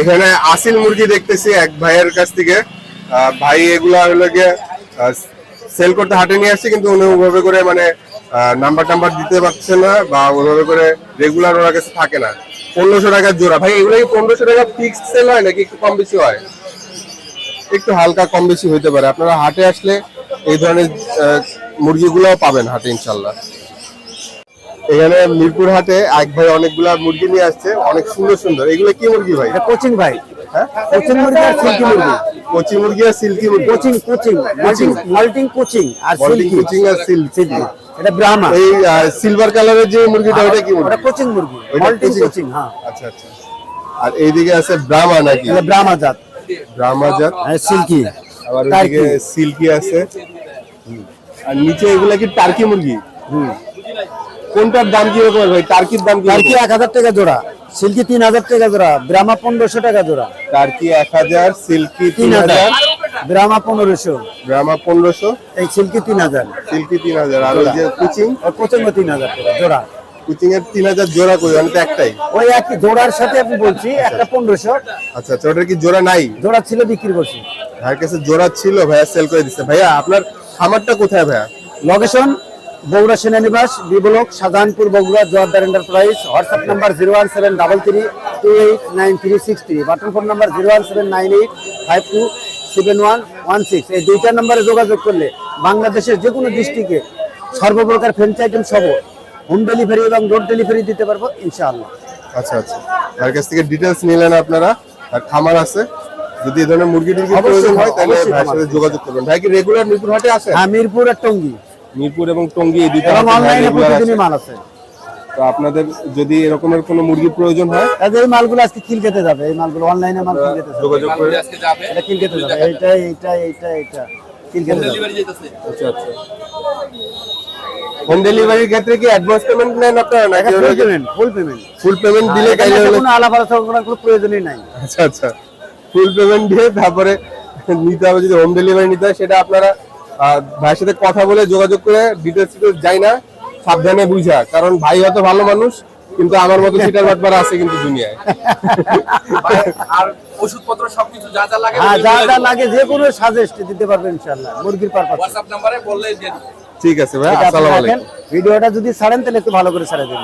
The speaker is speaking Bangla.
এখানে আসিল মুরগি দেখতেছি এক ভাইয়ের কাছ থেকে। ভাই এগুলা সেল করতে হাটে নিয়ে আসছে, কিন্তু উনি ওভাবে করে মানে নাম্বার টাম্বার দিতে পারছে না বা ওভাবে করে রেগুলার ওনার কাছে থাকে না। পনেরোশো টাকার জোড়া। ভাই, এগুলো কি পনেরোশো টাকা ফিক্স সেল হয় নাকি একটু কম বেশি হয়? একটু হালকা কম বেশি হইতে পারে। আপনারা হাটে আসলে এই ধরনের মুরগিগুলোও পাবেন হাটে ইনশাল্লাহ এখানে মিরপুর হাটে এক ভাই অনেকগুলা মুরগি নিয়ে আসছে। অনেক সুন্দর সুন্দর। এগুলো কি মুরগি ভাই? এটা কোচিং ভাই। হ্যাঁ? কোচিং মুরগি আর সিল্কি মুরগি। কচি মুরগি আর সিল্কি মুরগি। কোচিং কোচিং মাল্টিং মাল্টিং কোচিং আর সিল্কি। কুচিং আর সিল্কি। এটা ব্রাহ্মা এই সিলভার কালারের যে মুরগিটা ওটা কি কোচিং মুরগি। মাল্টিং কোচিং। হ্যাঁ। আচ্ছা আচ্ছা। আর এইদিকে আছে ব্রাহ্মা নাকি? এটা ব্রাহ্মা জাত। ব্রাহ্মা জাত। আর সিল্কি। আবার ওইদিকে সিল্কি আছে। হুম। আর নিচে এগুলা কি টার্কি মুরগি? হুম। কোনটার দাম কি রকম ভাই? টার্কির দাম কি টার্কি এক হাজার টাকা জোড়া সিল্কি তিন হাজার টাকা জোড়া ব্রাহ্মা পনেরোশো টাকা জোড়া। টার্কি এক হাজার সিল্কি তিন হাজার। হাজার। ব্রাহ্মা পনেরোশো। ব্রাহ্মা পনেরোশো। এই সিল্কি তিন হাজার। সিল্কি তিন হাজার। আর ওই যে কুচিং? আর কোচিং তিন হাজার টাকা জোড়া। কুচিং এর তিন হাজার জোড়া কই আমি তো একটাই। ওই একই জোড়ার সাথে আমি বলছি একটা পনেরোশো। আচ্ছা আচ্ছা ওটার কি জোড়া নাই? জোড়া ছিল বিক্রি করছি। ভাইয়ের কাছে জোড়া ছিল ভাইয়া সেল করে দিচ্ছে ভাইয়া আপনার খামারটা কোথায় ভাইয়া? লোকেশন বগুড়া সেনানিবাস বিবলক Shahjahanpur Bogura Joardar enterprise WhatsApp number zero one seven double three two eight nine three six three button phone number zero one seven nine eight five two seven one one six এই দুইটা নাম্বারে যোগাযোগ করলে বাংলাদেশের যে কোনো ডিস্ট্রিক্টে সর্বপ্রকার ফ্রেঞ্চ আইটেম সহ হোম ডেলিভারি এবং রোড ডেলিভারি দিতে পারব ইনশাআল্লাহ। আচ্ছা আচ্ছা। তার কাছ থেকে ডিটেলস নিলেন আপনারা আর খামার আছে। যদি এই ধরনের মুরগি টুরগি প্রয়োজন হয় তাহলে ভাইয়ের সাথে যোগাযোগ করবেন। ভাই কি রেগুলার মিরপুর হাটে আছে হ্যাঁ মিরপুর আর টঙ্গি। মিরপুর এবং টঙ্গী এই অনলাইনে প্রতিদিনই মাল আছে। তো আপনাদের যদি এরকমের কোনো মুরগি প্রয়োজন হয়? কাজে এই মালগুলো আজকে কিল খেতে যাবে। এই মালগুলো অনলাইনে মাল কিল খেতে যাবে। যোগাযোগ করে এটা কিল খেতে যাবে। এইটা এইটা এইটা এইটা কিল খেতে যাবে। আচ্ছা আচ্ছা। হোম ডেলিভারির ক্ষেত্রে কি অ্যাডভান্স পেমেন্ট নেন আপনারা নাকি full payment full payment full payment দিলে হলো কোনো আলাপ আলোচনা করার কোনো প্রয়োজনই নাই। আচ্ছা আচ্ছা। ফুল পেমেন্ট দিয়ে তারপরে নিতে হবে যদি হোম ডেলিভারি নিতে হয় সেটা আপনারা ভাইয়ের সাথে কথা বলে যোগাযোগ করে ডিটেলস যাই না সাবধানে বুঝা। কারণ ভাই হয়তো ভালো মানুষ কিন্তু আমার মতো সিটার বাটবার আছে কিন্তু দুনিয়ায়। আর ওষুধপত্র সবকিছু যা যা লাগে হ্যাঁ যা যা লাগে যে কোনো সাজেস্ট দিতে পারবেন ইনশাআল্লাহ মুরগির পারপাস। হোয়াটসঅ্যাপ নাম্বারে বললে দিয়ে দিবে। ঠিক আছে ভাই আসসালামু আলাইকুম। ভিডিওটা যদি ছাড়েন তাহলে একটু ভালো করে ছাড়ে দিন